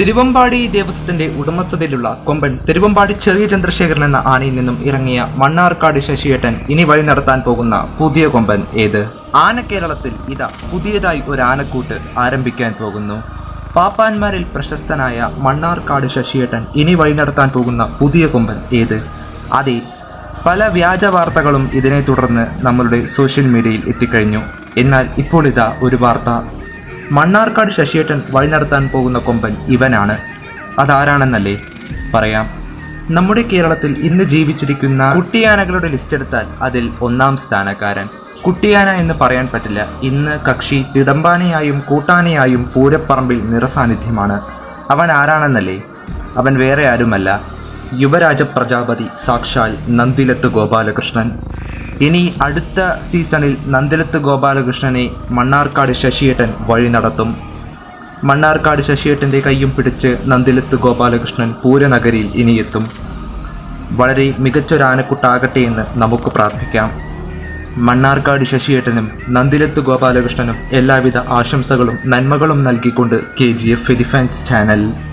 തിരുവമ്പാടി ദേവസ്വത്തിന്റെ ഉടമസ്ഥതയിലുള്ള കൊമ്പൻ തിരുവമ്പാടി ചെറിയ ചന്ദ്രശേഖരൻ എന്ന ആനയിൽ നിന്നും ഇറങ്ങിയ മണ്ണാർക്കാട് ശശിയേട്ടൻ ഇനി വഴി നടത്താൻ പോകുന്ന പുതിയ കൊമ്പൻ ഏത്? ആന കേരളത്തിൽ ഇതാ പുതിയതായി ഒരു ആനക്കൂട്ട് ആരംഭിക്കാൻ പോകുന്നു. പാപ്പാന്മാരിൽ പ്രശസ്തനായ മണ്ണാർക്കാട് ശശിയേട്ടൻ ഇനി വഴി നടത്താൻ പോകുന്ന പുതിയ കൊമ്പൻ ഏത്? അതെ പല വ്യാജ വാർത്തകളും ഇതിനെ തുടർന്ന് നമ്മളുടെ സോഷ്യൽ മീഡിയയിൽ എത്തിക്കഴിഞ്ഞു. എന്നാൽ ഇപ്പോൾ ഇതാ ഒരു വാർത്ത മണ്ണാർക്കാട് ശശിയേട്ടൻ വഴി നടത്താൻ പോകുന്ന കൊമ്പൻ ഇവനാണ്. അതാരാണെന്നല്ലേ പറയാം. നമ്മുടെ കേരളത്തിൽ ഇന്ന് ജീവിച്ചിരിക്കുന്ന കുട്ടിയാനകളുടെ ലിസ്റ്റ് എടുത്താൽ അതിൽ ഒന്നാം സ്ഥാനക്കാരൻ. കുട്ടിയാന എന്ന് പറയാൻ പറ്റില്ല. ഇന്ന് കക്ഷി തിടമ്പാനയായും കൂട്ടാനയായും പൂരപ്പറമ്പിൽ നിറസാന്നിധ്യമാണ്. അവൻ ആരാണെന്നല്ലേ? അവൻ വേറെ ആരുമല്ല. യുവരാജ പ്രജാപതി സാക്ഷാൽ നന്ദിലത്ത് ഗോപാലകൃഷ്ണൻ. ഇനി അടുത്ത സീസണിൽ നന്ദിലത്ത് ഗോപാലകൃഷ്ണനെ മണ്ണാർക്കാട് ശശിയേട്ടൻ വഴി നടത്തും. മണ്ണാർക്കാട് ശശിയേട്ടന്റെ കൈയും പിടിച്ച് നന്ദിലത്ത് ഗോപാലകൃഷ്ണൻ പൂരനഗരിയിൽ ഇനിയെത്തും. വളരെ മികച്ചൊരു ആനക്കുട്ടാകട്ടെ എന്ന് നമുക്ക് പ്രാർത്ഥിക്കാം. മണ്ണാർക്കാട് ശശിയേട്ടനും നന്ദിലത്ത് ഗോപാലകൃഷ്ണനും എല്ലാവിധ ആശംസകളും നന്മകളും നൽകിക്കൊണ്ട് കെ ജി എഫ് ഫിലിഫാൻസ് ചാനൽ.